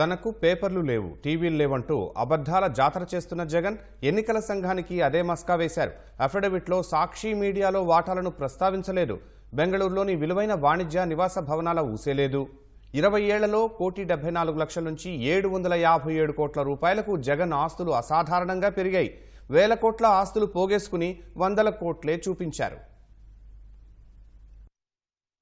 తనకు పేపర్లు లేవు టీవీలు లేవంటూ అబద్ధాల జాతర చేస్తున్న జగన్ ఎన్నికల సంఘానికి అదే మస్కా వేశారు. అఫిడవిట్లో సాక్షి మీడియాలో వాటాలను ప్రస్తావించలేదు. బెంగళూరులోని విలువైన వాణిజ్య నివాస భవనాల ఊసేలేదు. ఇరవై ఏళ్ళలో కోటి డెబ్బై నాలుగు లక్షల నుంచి ఏడు వందల యాభై ఏడు కోట్ల రూపాయలకు జగన్ ఆస్తులు అసాధారణంగా పెరిగాయి. వేల కోట్ల ఆస్తులు పోగేసుకుని వందల కోట్లే చూపించారు.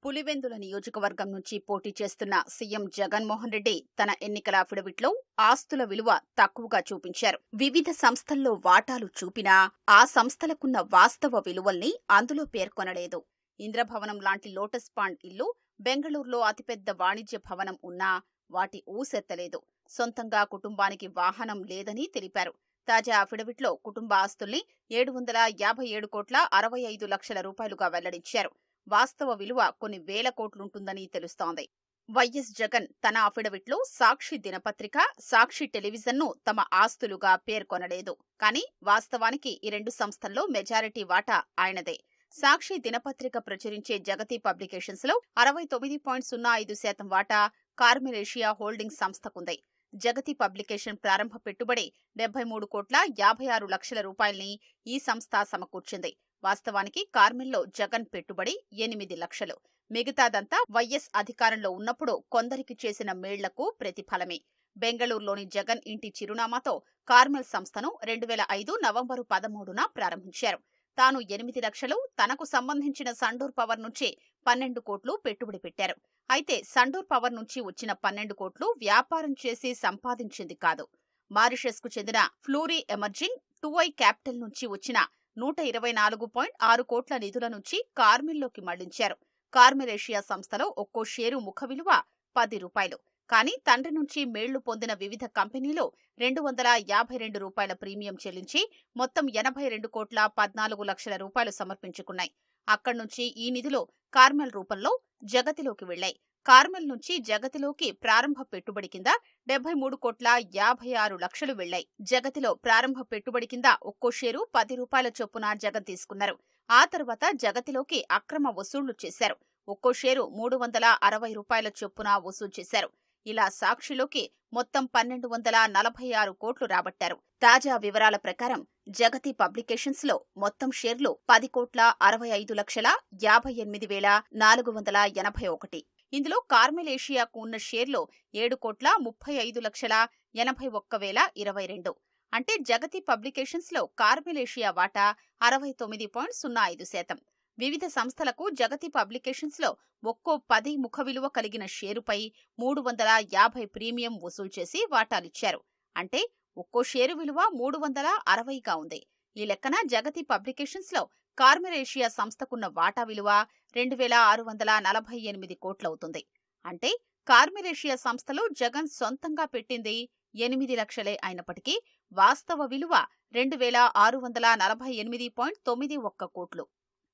పులివెందుల నియోజకవర్గం నుంచి పోటీ చేస్తున్న సీఎం జగన్మోహన్ రెడ్డి తన ఎన్నికల అఫిడవిట్లో ఆస్తుల విలువ తక్కువగా చూపించారు. వివిధ సంస్థల్లో వాటాలు చూపినా ఆ సంస్థలకున్న వాస్తవ విలువల్ని అందులో పేర్కొనలేదు. ఇంద్రభవనం లాంటి లోటస్ పాండ్ ఇల్లు బెంగళూరులో అతిపెద్ద వాణిజ్య భవనం ఉన్నా వాటి ఊసెత్తలేదు. సొంతంగా కుటుంబానికి వాహనం లేదని తెలిపారు. తాజా అఫిడవిట్లో కుటుంబ ఆస్తుల్ని ఏడు వందల యాభై ఏడు కోట్ల అరవై ఐదు లక్షల రూపాయలుగా వెల్లడించారు. వాస్తవ విలువ కొన్ని వేల కోట్లుంటుందని తెలుస్తోంది. వైఎస్ జగన్ తన అఫిడవిట్లో సాక్షి దినపత్రిక సాక్షి టెలివిజన్ను తమ ఆస్తులుగా పేర్కొనలేదు. కానీ వాస్తవానికి ఈ రెండు సంస్థల్లో మెజారిటీ వాటా ఆయనదే. సాక్షి దినపత్రిక ప్రచురించే జగతి పబ్లికేషన్స్లో అరవై తొమ్మిది పాయింట్ సున్నా ఐదు శాతం వాటా కార్మిలేషియా హోల్డింగ్ సంస్థకుంది. జగతి పబ్లికేషన్ ప్రారంభ పెట్టుబడి డెబ్బై మూడు కోట్ల యాభై ఆరు లక్షల రూపాయల్ని ఈ సంస్థ సమకూర్చింది. వాస్తవానికి కార్మిల్లో జగన్ పెట్టుబడి ఎనిమిది లక్షలు. మిగతాదంతా వైఎస్ అధికారంలో ఉన్నప్పుడు కొందరికి చేసిన మేళ్ళకు ప్రతిఫలమే. బెంగళూరులోని జగన్ ఇంటి చిరునామాతో కార్మెల్ సంస్థను రెండు వేల ఐదు నవంబరు పదమూడున ప్రారంభించారు. తాను ఎనిమిది లక్షలు తనకు సంబంధించిన సండూర్ పవర్ నుంచి పన్నెండు కోట్లు పెట్టుబడి పెట్టారు. అయితే సండూర్ పవర్ నుంచి వచ్చిన పన్నెండు కోట్లు వ్యాపారం చేసి సంపాదించింది కాదు. మారిషస్కు చెందిన ఫ్లూరీ ఎమర్జింగ్ టూఐ క్యాపిటల్ నుంచి వచ్చిన నూట ఇరవై నాలుగు పాయింట్ ఆరు కోట్ల నిధుల నుంచి కార్మిల్లోకి మళ్ళించారు. కార్మిలేషియా సంస్థలో ఒక్కో షేరు ముఖ విలువ పది రూపాయలు. కానీ తండ్రి నుంచి మేళ్ళు పొందిన వివిధ కంపెనీలు రెండు వందల యాభై రెండు రూపాయల ప్రీమియం చెల్లించి మొత్తం ఎనభై రెండు కోట్ల పద్నాలుగు లక్షల రూపాయలు సమర్పించుకున్నాయి. అక్కడి నుంచి ఈ నిధులు కార్మెల్ రూపంలో జగతిలోకి వెళ్ళాయి కార్మెల్ నుంచి జగతిలోకి ప్రారంభ పెట్టుబడి కింద డెబ్బై మూడు కోట్ల యాభై ఆరు లక్షలు వెళ్ళాయి జగతిలో ప్రారంభ పెట్టుబడి కింద ఒక్కో షేరు పది రూపాయల చొప్పున జగన్ తీసుకున్నారు. ఆ తర్వాత జగతిలోకి అక్రమ వసూళ్ళు చేశారు. ఒక్కో షేరు మూడు వందల అరవై రూపాయల చొప్పున వసూలు చేశారు. ఇలా సాక్షిలోకి మొత్తం పన్నెండు వందల నలభై ఆరు కోట్లు రాబట్టారు. తాజా వివరాల ప్రకారం జగతి పబ్లికేషన్స్లో మొత్తం షేర్లు పది కోట్ల అరవై ఐదు లక్షల యాభై ఎనిమిది వేల నాలుగు వందల ఎనభై ఒకటి. ఇందులో కార్మెలేషియాకు ఉన్న షేర్లు ఏడు కోట్ల ముప్పై ఐదు లక్షల ఎనభై ఒక్క వేల ఇరవై రెండు. అంటే జగతి పబ్లికేషన్స్లో కార్మెలేషియా వాటా అరవై తొమ్మిది పాయింట్ సున్నా ఐదు శాతం. వివిధ సంస్థలకు జగతి పబ్లికేషన్స్లో ఒక్కో పది ముఖ విలువ కలిగిన షేరుపై మూడు వందల యాభై ప్రీమియం వసూలు చేసి వాటాలిచ్చారు. అంటే ఒక్కో షేరు విలువ మూడు వందల అరవైగా ఉంది. ఈ లెక్కన జగతి పబ్లికేషన్స్లో కార్మెరేషియా సంస్థకున్న వాటా విలువ రెండు వేల ఆరు వందల నలభై ఎనిమిది కోట్లవుతుంది. అంటే కార్మెరేషియా సంస్థలో జగన్ సొంతంగా పెట్టింది ఎనిమిది లక్షలే అయినప్పటికీ వాస్తవ విలువ రెండు వేల ఆరు వందల నలభై ఎనిమిది పాయింట్ తొమ్మిది ఒక్క కోట్లు.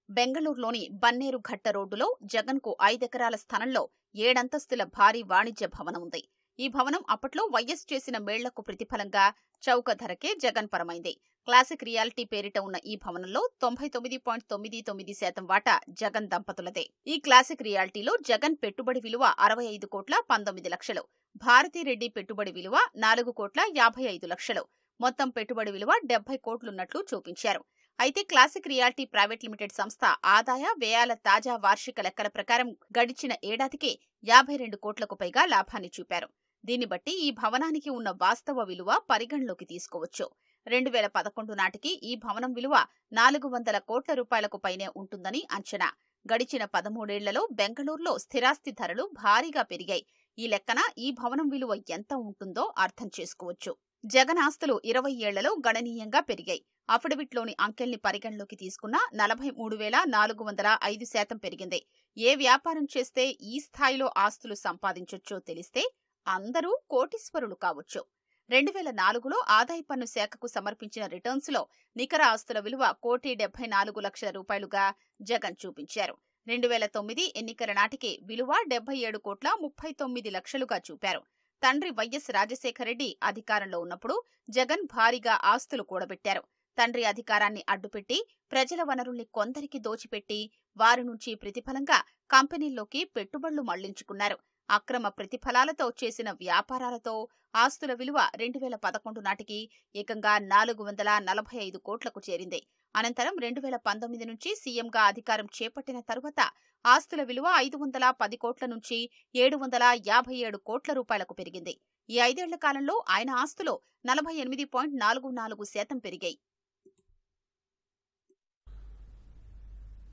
బెంగళూరులోని బన్నేరు ఘట్ట రోడ్డులో జగన్కు ఐదెకరాల స్థలంలో ఏడంతస్తుల భారీ వాణిజ్య భవనం ఉంది. ఈ భవనం అప్పట్లో వైఎస్ చేసిన మేళ్ళకు ప్రతిఫలంగా చౌక ధరకే జగన్ పరమైంది. క్లాసిక్ రియాలిటీ పేరిట ఉన్న ఈ భవనంలో తొంభై తొమ్మిది పాయింట్ తొమ్మిది తొమ్మిది శాతం వాటా జగన్ దంపతులదే. ఈ క్లాసిక్ రియాలిటీలో జగన్ పెట్టుబడి విలువ అరవై ఐదు కోట్ల పంతొమ్మిది లక్షలు. భారతిరెడ్డి పెట్టుబడి విలువ నాలుగు కోట్ల యాభై ఐదు లక్షలు. మొత్తం పెట్టుబడి విలువ డెబ్బై కోట్లున్నట్లు చూపించారు. అయితే క్లాసిక్ రియాలిటీ ప్రైవేట్ లిమిటెడ్ సంస్థ ఆదాయ వ్యయాల తాజా వార్షిక లెక్కల ప్రకారం గడిచిన ఏడాదికి యాభై రెండు కోట్లకు పైగా లాభాన్ని చూపారు. దీన్ని బట్టి ఈ భవనానికి ఉన్న వాస్తవ విలువ పరిగణలోకి తీసుకోవచ్చు. రెండు వేల పదకొండు నాటికి ఈ భవనం విలువ నాలుగు వందల కోట్ల రూపాయలకు పైనే ఉంటుందని అంచనా. గడిచిన పదమూడేళ్ళలో బెంగళూరులో స్థిరాస్తి ధరలు భారీగా పెరిగాయి. ఈ లెక్కన ఈ భవనం విలువ ఎంత ఉంటుందో అర్థం చేసుకోవచ్చు. జగన్ ఆస్తులు ఇరవై ఏళ్ళలో గణనీయంగా పెరిగాయి. అఫిడవిట్లోని అంకెల్ని పరిగణలోకి తీసుకున్న నలభై మూడు వేల నాలుగు వందల ఐదు శాతం పెరిగింది. ఏ వ్యాపారం చేస్తే ఈ స్థాయిలో ఆస్తులు సంపాదించొచ్చో తెలిస్తే అందరూ కోటీశ్వరులు కావచ్చు. రెండు వేల నాలుగులో ఆదాయ పన్ను శాఖకు సమర్పించిన రిటర్న్స్లో నికర ఆస్తుల విలువ కోటి డెబ్బై నాలుగు లక్షల రూపాయలుగా జగన్ చూపించారు. రెండు వేల తొమ్మిది ఎన్నికల నాటికి విలువ డెబ్బై ఏడు కోట్ల ముప్పై తొమ్మిది లక్షలుగా చూపారు. తండ్రి వైఎస్ రాజశేఖరరెడ్డి అధికారంలో ఉన్నప్పుడు జగన్ భారీగా ఆస్తులు కూడబెట్టారు. తండ్రి అధికారాన్ని అడ్డుపెట్టి ప్రజల వనరుల్ని కొందరికి దోచిపెట్టి వారి నుంచి ప్రతిఫలంగా కంపెనీల్లోకి పెట్టుబడులు మళ్ళించుకున్నారు. అక్రమ ప్రతిఫలాలతో చేసిన వ్యాపారాలతో ఆస్తుల విలువ రెండు వేల పదకొండు నాటికి ఏకంగా నాలుగు వందల నలభై ఐదు కోట్లకు చేరింది. అనంతరం రెండు వేల పంతొమ్మిది నుంచి సీఎంగా అధికారం చేపట్టిన తరువాత ఆస్తుల విలువ ఐదు వందల పది కోట్ల నుంచి ఏడు వందల యాభై ఏడు కోట్ల రూపాయలకు పెరిగింది. ఈ ఐదేళ్ళ కాలంలో ఆయన ఆస్తులో నలభై ఎనిమిది పాయింట్ నాలుగు నాలుగు శాతం పెరిగాయి.